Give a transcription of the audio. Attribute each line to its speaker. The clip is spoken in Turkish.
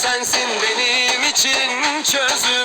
Speaker 1: sensin benim için çözüm.